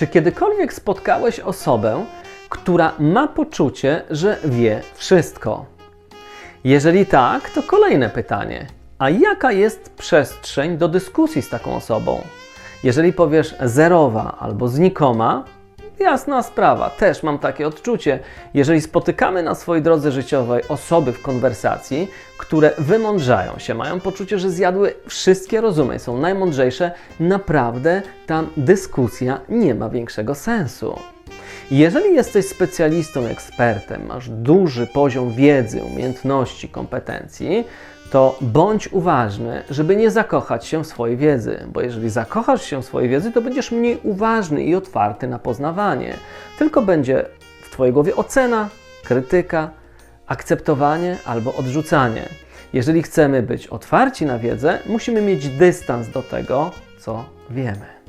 Czy kiedykolwiek spotkałeś osobę, która ma poczucie, że wie wszystko? Jeżeli tak, to kolejne pytanie. A jaka jest przestrzeń do dyskusji z taką osobą? Jeżeli powiesz zerowa albo znikoma, jasna sprawa, też mam takie odczucie. Jeżeli spotykamy na swojej drodze życiowej osoby w konwersacji, które wymądrzają się, mają poczucie, że zjadły wszystkie rozumy, są najmądrzejsze, naprawdę tam dyskusja nie ma większego sensu. Jeżeli jesteś specjalistą, ekspertem, masz duży poziom wiedzy, umiejętności, kompetencji, to bądź uważny, żeby nie zakochać się w swojej wiedzy, bo jeżeli zakochasz się w swojej wiedzy, to będziesz mniej uważny i otwarty na poznawanie. Tylko będzie w Twojej głowie ocena, krytyka, akceptowanie albo odrzucanie. Jeżeli chcemy być otwarci na wiedzę, musimy mieć dystans do tego, co wiemy.